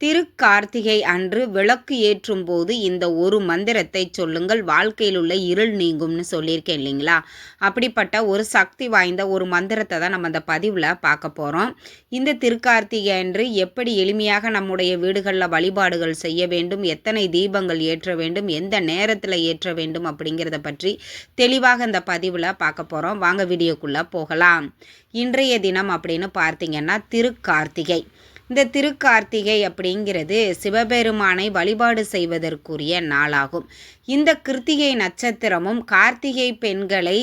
திருக்கார்த்திகை அன்று விளக்கு ஏற்றும் போது இந்த ஒரு மந்திரத்தை சொல்லுங்கள் வாழ்க்கையில் உள்ள இருள் நீங்கும்னு சொல்லியிருக்கேன் இல்லைங்களா? அப்படிப்பட்ட ஒரு சக்தி வாய்ந்த ஒரு மந்திரத்தை தான் நம்ம அந்த பதிவில் பார்க்க போகிறோம் இந்த திருக்கார்த்திகை அன்று எப்படி எளிமையாக நம்முடைய வீடுகளில் வழிபாடுகள் செய்ய வேண்டும் எத்தனை தீபங்கள் ஏற்ற வேண்டும் எந்த நேரத்தில் ஏற்ற வேண்டும் அப்படிங்கிறத பற்றி தெளிவாக இந்த பதிவில் பார்க்க போகிறோம் வாங்க வீடியோக்குள்ளே போகலாம். இன்றைய தினம் அப்படின்னு பார்த்தீங்கன்னா திருக்கார்த்திகை. இந்த திருக்கார்த்திகை அப்படிங்கிறது சிவபெருமானை வழிபாடு செய்வதற்குரிய நாளாகும். இந்த கிருத்திகை நட்சத்திரமும் கார்த்திகை பெண்களை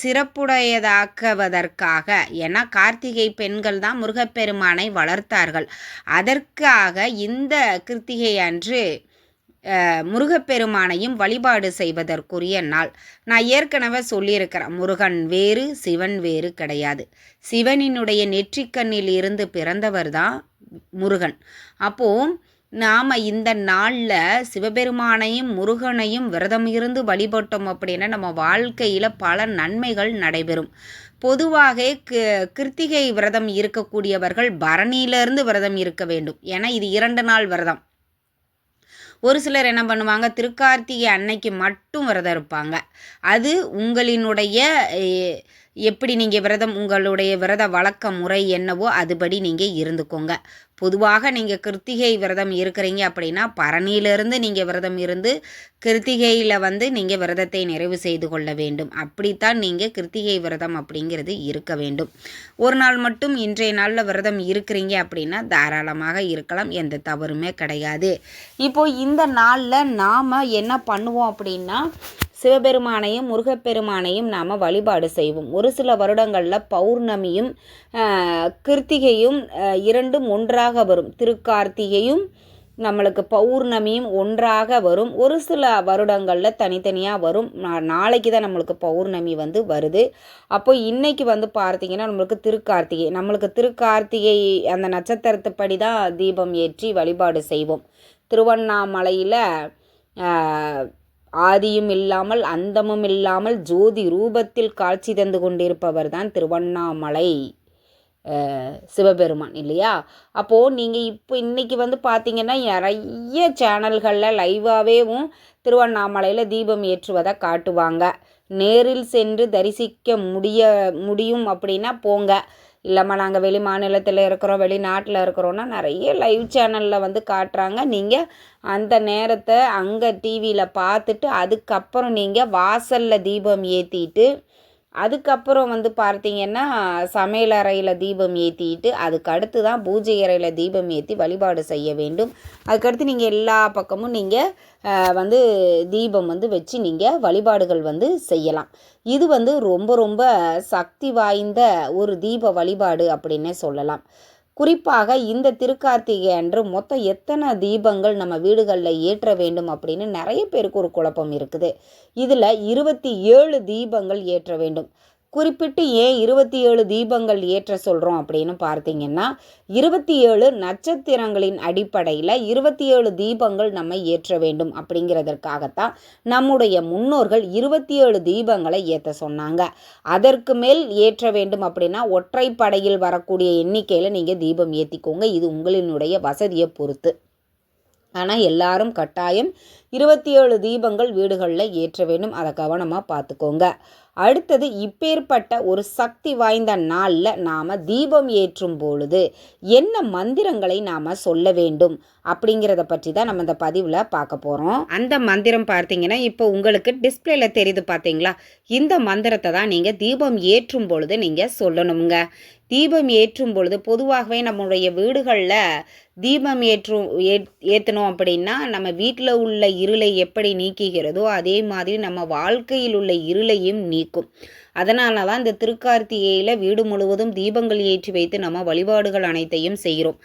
சிறப்புடையதாக்குவதற்காக ஏன்னா கார்த்திகை பெண்கள் தான் முருகப்பெருமானை வளர்த்தார்கள். அதற்காக இந்த கிருத்திகை அன்று முருகப்பெருமானையும் வழிபாடு செய்வதற்குரிய நாள். நான் ஏற்கனவே சொல்லியிருக்கிறேன் முருகன் வேறு சிவன் வேறு கிடையாது. சிவனினுடைய நெற்றிக்கண்ணில் இருந்து பிறந்தவர் தான் முருகன். அப்போ நாம் இந்த நாளில் சிவபெருமானையும் முருகனையும் விரதம் இருந்து வழிபட்டோம் அப்படின்னா நம்ம வாழ்க்கையில் பல நன்மைகள் நடைபெறும். பொதுவாக கிருத்திகை விரதம் இருக்கக்கூடியவர்கள் பரணியிலிருந்து விரதம் இருக்க வேண்டும். ஏன்னா இது இரண்டு நாள் விரதம். ஒரு சிலர் என்ன பண்ணுவாங்க? திருக்கார்த்திகை அன்னைக்கு மட்டும் விரதம் இருப்பாங்க. அது உங்களினுடைய எப்படி நீங்கள் விரதம் உங்களுடைய விரத வழக்க முறை என்னவோ அதுபடி நீங்கள் இருந்துக்கோங்க. பொதுவாக நீங்கள் கிருத்திகை விரதம் இருக்கிறீங்க அப்படின்னா பரணியிலிருந்து நீங்கள் விரதம் இருந்து கிருத்திகையில் வந்து நீங்கள் விரதத்தை நிறைவு செய்து கொள்ள வேண்டும். அப்படித்தான் நீங்கள் கிருத்திகை விரதம் அப்படிங்கிறது இருக்க வேண்டும். ஒரு நாள் மட்டும் இன்றைய நாளில் விரதம் இருக்கிறீங்க அப்படின்னா தாராளமாக இருக்கலாம். எந்த தவறுமே கிடையாது. இப்போது இந்த நாளில் நாம் என்ன பண்ணுவோம் அப்படின்னா சிவபெருமானையும் முருகப்பெருமானையும் நாம் வழிபாடு செய்வோம். ஒரு சில வருடங்களில் பௌர்ணமியும் கிருத்திகையும் இரண்டும் ஒன்றாக வரும். திருக்கார்த்திகையும் நம்மளுக்கு பௌர்ணமியும் ஒன்றாக வரும். ஒரு சில வருடங்களில் தனித்தனியாக வரும். நாளைக்கு தான் நம்மளுக்கு பௌர்ணமி வந்து வருது. அப்போ இன்றைக்கி வந்து பார்த்திங்கன்னா நம்மளுக்கு திருக்கார்த்திகை. நம்மளுக்கு திருக்கார்த்திகை அந்த நட்சத்திரத்துப்படி தான் தீபம் ஏற்றி வழிபாடு செய்வோம். திருவண்ணாமலையில் ஆதியும் இல்லாமல் அந்தமும் இல்லாமல் ஜோதி ரூபத்தில் காட்சி தந்து கொண்டிருப்பவர் தான் திருவண்ணாமலை சிவபெருமான் இல்லையா? அப்போது நீங்கள் இப்போ இன்றைக்கி வந்து பார்த்தீங்கன்னா நிறைய சேனல்களில் லைவாகவேவும் திருவண்ணாமலையில் தீபம் ஏற்றுவதை காட்டுவாங்க. நேரில் சென்று தரிசிக்க முடிய முடியும் அப்படின்னா போங்க. இல்லைம்மா நாங்கள் வெளி மாநிலத்தில் இருக்கிறோம் வெளிநாட்டில் இருக்கிறோன்னா நிறைய லைவ் சேனலில் வந்து காட்டுறாங்க. நீங்கள் அந்த நேரத்தை அங்கே டிவியில் பார்த்துட்டு அதுக்கப்புறம் நீங்கள் வாசலில் தீபம் ஏற்றிட்டு அதுக்கப்புறம் வந்து பார்த்தீங்கன்னா சமையல் அறையில் தீபம் ஏற்றிட்டு அதுக்கு அடுத்து தான் பூஜை அறையில் தீபம் ஏற்றி வழிபாடு செய்ய வேண்டும். அதுக்கடுத்து நீங்கள் எல்லா பக்கமும் நீங்கள் வந்து தீபம் வந்து வச்சு நீங்கள் வழிபாடுகள் வந்து செய்யலாம். இது வந்து ரொம்ப ரொம்ப சக்தி வாய்ந்த ஒரு தீப வழிபாடு அப்படின்னே சொல்லலாம். குறிப்பாக இந்த திருக்கார்த்திகை அன்று மொத்தம் எத்தனை தீபங்கள் நம்ம வீடுகளில் ஏற்ற வேண்டும் அப்படின்னு நிறைய பேருக்கு ஒரு குழப்பம் இருக்குது. இதில் இருபத்தி ஏழு தீபங்கள் ஏற்ற வேண்டும். குறிப்பிட்டு ஏன் இருபத்தி ஏழு தீபங்கள் ஏற்ற சொல்கிறோம் அப்படின்னு பார்த்தீங்கன்னா இருபத்தி ஏழு நட்சத்திரங்களின் அடிப்படையில் இருபத்தி ஏழு தீபங்கள் நம்ம ஏற்ற வேண்டும் அப்படிங்கிறதற்காகத்தான் நம்முடைய முன்னோர்கள் இருபத்தி ஏழு தீபங்களை ஏற்ற சொன்னாங்க. அதற்கு மேல் ஏற்ற வேண்டும் அப்படின்னா ஒற்றைப்படையில் வரக்கூடிய எண்ணிக்கையில் நீங்கள் தீபம் ஏற்றிக்கோங்க இது உங்களினுடைய வசதியை பொறுத்து. ஆனால் எல்லாரும் கட்டாயம் இருபத்தி ஏழு தீபங்கள் வீடுகளில் ஏற்ற வேண்டும். அதை கவனமாக பார்த்துக்கோங்க. அடுத்தது இப்பேற்பட்ட ஒரு சக்தி வாய்ந்த நாளில் நாம் தீபம் ஏற்றும் பொழுது என்ன மந்திரங்களை நாம் சொல்ல வேண்டும் அப்படிங்கிறத பற்றி தான் நம்ம இந்த பதிவில் பார்க்க போகிறோம் அந்த மந்திரம் பார்த்தீங்கன்னா இப்போ உங்களுக்கு டிஸ்பிளேல தெரியுது பார்த்தீங்களா? இந்த மந்திரத்தை தான் நீங்கள் தீபம் ஏற்றும் பொழுது நீங்கள் சொல்லணுங்க தீபம் ஏற்றும் பொழுது பொதுவாகவே நம்முடைய வீடுகளில் தீபம் ஏற்றும் ஏ ஏற்றணும் அப்படின்னா நம்ம வீட்டில் உள்ள இருளை எப்படி நீக்குகிறதோ அதே மாதிரி நம்ம வாழ்க்கையில் உள்ள இருளையும் நீக்கும். அதனால தான் இந்த திருக்கார்த்திகையில் வீடு முழுவதும் தீபங்கள் ஏற்றி வைத்து நம்ம வழிபாடுகள் அனைத்தையும் செய்கிறோம்.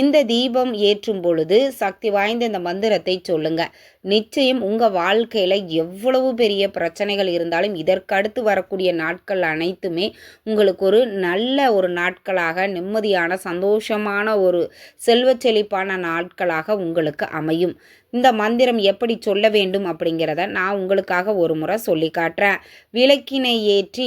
இந்த தீபம் ஏற்றும் பொழுது சக்தி வாய்ந்த இந்த மந்திரத்தை சொல்லுங்க. நிச்சயம் உங்கள் வாழ்க்கையில் எவ்வளவு பெரிய பிரச்சனைகள் இருந்தாலும் இதற்கடுத்து வரக்கூடிய நாட்கள் அனைத்துமே உங்களுக்கு ஒரு நல்ல ஒரு நாட்களாக நிம்மதியான சந்தோஷமான ஒரு செல்வ செழிப்பான நாட்களாக உங்களுக்கு அமையும். இந்த மந்திரம் எப்படி சொல்ல வேண்டும் அப்படிங்கிறத நான் உங்களுக்காக ஒரு முறை சொல்லி காட்டுறேன். விளக்கினை ஏற்றி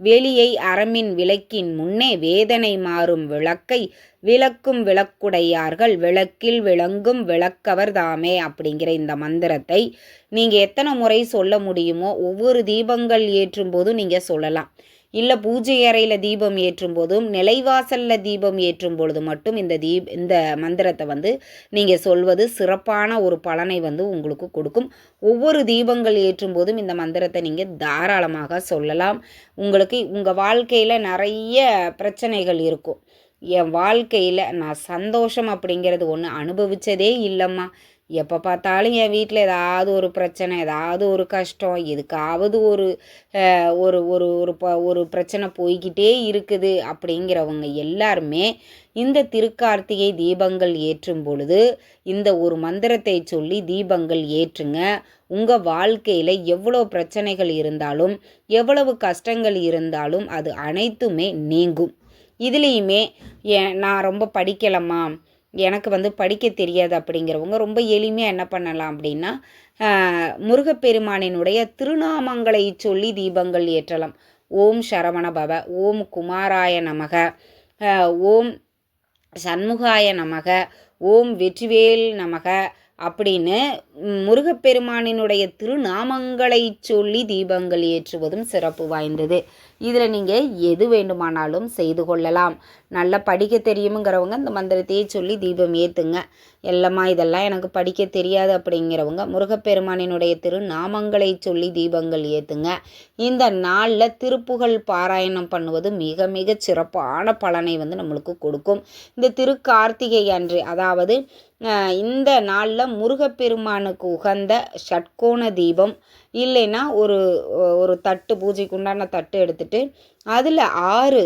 வெளியை அறமின் விளக்கின் முன்னே வேதனை மாறும் விளக்கை விளக்கும் விளக்குடையார்கள். விளக்கில் விளங்கும் விளக்கவர் தாமே அப்படிங்கிற இந்த மந்திரத்தை நீங்கள் எத்தனை முறை சொல்ல முடியுமோ ஒவ்வொரு தீபங்கள் ஏற்றும் போதும் நீங்கள் சொல்லலாம். இல்லை பூஜை அறையில் தீபம் ஏற்றும் போதும் நிலைவாசலில் தீபம் ஏற்றும் பொழுது மட்டும் இந்த தீப் இந்த மந்திரத்தை வந்து நீங்கள் சொல்வது சிறப்பான ஒரு பலனை வந்து உங்களுக்கு கொடுக்கும். ஒவ்வொரு தீபங்கள் ஏற்றும் போதும் இந்த மந்திரத்தை நீங்கள் தாராளமாக சொல்லலாம். உங்களுக்கு உங்கள் வாழ்க்கையில் நிறைய பிரச்சனைகள் இருக்கும். என் வாழ்க்கையில் நான் சந்தோஷம் அப்படிங்கிறது ஒன்று அனுபவித்ததே இல்லைம்மா. எப்போ பார்த்தாலும் என் வீட்டில் ஏதாவது ஒரு பிரச்சனை ஏதாவது ஒரு கஷ்டம் எதுக்காவது ஒரு ஒரு ஒரு ஒரு ப ஒரு பிரச்சனை போய்கிட்டே இருக்குது அப்படிங்கிறவங்க எல்லாருமே இந்த திருக்கார்த்திகை தீபங்கள் ஏற்றும் பொழுது இந்த ஒரு மந்திரத்தை சொல்லி தீபங்கள் ஏற்றுங்க. உங்கள் வாழ்க்கையில் எவ்வளோ பிரச்சனைகள் இருந்தாலும் எவ்வளவு கஷ்டங்கள் இருந்தாலும் அது அனைத்துமே நீங்கும். இதுலேயுமே நான் ரொம்ப படிக்கலம்மா. எனக்கு வந்து படிக்க தெரியாது அப்படிங்கிறவங்க ரொம்ப எளிமையாக என்ன பண்ணலாம் அப்படின்னா முருகப்பெருமானினுடைய திருநாமங்களை சொல்லி தீபங்கள் ஏற்றலாம். ஓம் சரவண பவ ஓம் குமாராய நமக ஓம் சண்முகாய நமக ஓம் வெற்றிவேல் நமக அப்படின்னு முருகப்பெருமானினுடைய திருநாமங்களை சொல்லி தீபங்கள் ஏற்றுவதும் சிறப்பு வாய்ந்தது. இதில் நீங்கள் எது வேண்டுமானாலும் செய்து கொள்ளலாம். நல்லா படிக்க தெரியுமுங்கிறவங்க இந்த மந்திரத்தையே சொல்லி தீபம் ஏற்றுங்க எல்லாமா இதெல்லாம் எனக்கு படிக்க தெரியாது அப்படிங்கிறவங்க முருகப்பெருமானினுடைய திருநாமங்களை சொல்லி தீபங்கள் ஏற்றுங்க இந்த நாளில் திருப்புகழ் பாராயணம் பண்ணுவது மிக மிக சிறப்பான பலனை வந்து நம்மளுக்கு கொடுக்கும். இந்த திருக்கார்த்திகை அன்று அதாவது இந்த நாளில் முருகப்பெருமானுக்கு உகந்த ஷட்கோண தீபம் இல்லைன்னா ஒரு ஒரு தட்டு பூஜைக்கு உண்டான தட்டு எடுத்துட்டு அதில் ஆறு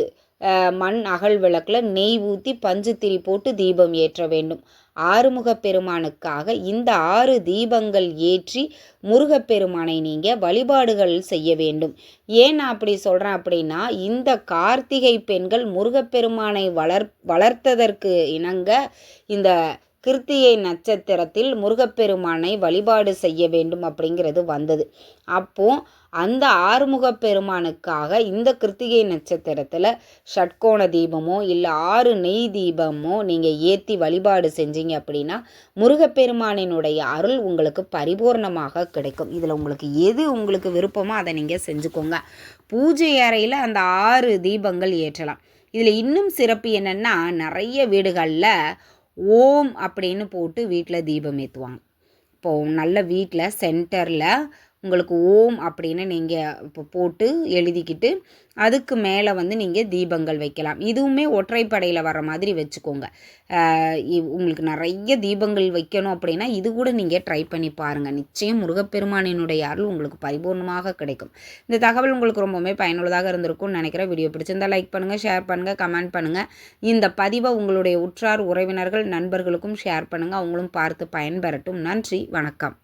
மண் அகல் விளக்கில் நெய் ஊற்றி பஞ்சுத்திரி போட்டு தீபம் ஏற்ற வேண்டும். ஆறுமுக பெருமானுக்காக இந்த ஆறு தீபங்கள் ஏற்றி முருகப்பெருமானை நீங்கள் வழிபாடுகள் செய்ய வேண்டும். ஏன் நான் அப்படி சொல்கிறேன் அப்படின்னா இந்த கார்த்திகை பெண்கள் முருகப்பெருமானை வளர் வளர்த்ததற்கு இணங்க இந்த கிருத்திகை நட்சத்திரத்தில் முருகப்பெருமானை வழிபாடு செய்ய வேண்டும் அப்படிங்கிறது வந்தது. அப்போ அந்த ஆறுமுக பெருமானுக்காக இந்த கிருத்திகை நட்சத்திரத்தில் ஷட்கோண தீபமோ இல்லை ஆறு நெய் தீபமோ நீங்கள் ஏற்றி வழிபாடு செஞ்சீங்க அப்படின்னா முருகப்பெருமானினுடைய அருள் உங்களுக்கு பரிபூர்ணமாக கிடைக்கும். இதில் உங்களுக்கு எது உங்களுக்கு விருப்பமோ அதை நீங்கள் செஞ்சுக்கோங்க. பூஜை அறையில் அந்த ஆறு தீபங்கள் ஏற்றலாம். இதில் இன்னும் சிறப்பு என்னென்னா நிறைய வீடுகளில் ஓம் அப்படின்னு போட்டு வீட்டில் தீபம் ஏற்றுவாங்க இப்போது நல்ல வீட்டில் சென்டரில் உங்களுக்கு ஓம் அப்படின்னு நீங்கள் இப்போ போட்டு எழுதிக்கிட்டு அதுக்கு மேலே வந்து நீங்கள் தீபங்கள் வைக்கலாம். இதுவுமே ஒற்றைப்படையில் வர மாதிரி வச்சுக்கோங்க. உங்களுக்கு நிறைய தீபங்கள் வைக்கணும் அப்படின்னா இது கூட நீங்கள் ட்ரை பண்ணி பாருங்கள் நிச்சயம் முருகப்பெருமானினுடைய அருள் உங்களுக்கு பரிபூர்ணமாக கிடைக்கும். இந்த தகவல் உங்களுக்கு ரொம்பவுமே பயனுள்ளதாக இருந்திருக்கும்னு நினைக்கிறேன். வீடியோ பிடிச்சிருந்தால் லைக் பண்ணுங்கள் ஷேர் பண்ணுங்கள் கமெண்ட் பண்ணுங்கள் இந்த பதிவை உங்களுடைய உற்றார் உறவினர்கள் நண்பர்களுக்கும் ஷேர் பண்ணுங்கள் அவங்களும் பார்த்து பயன்பெறட்டும். நன்றி வணக்கம்.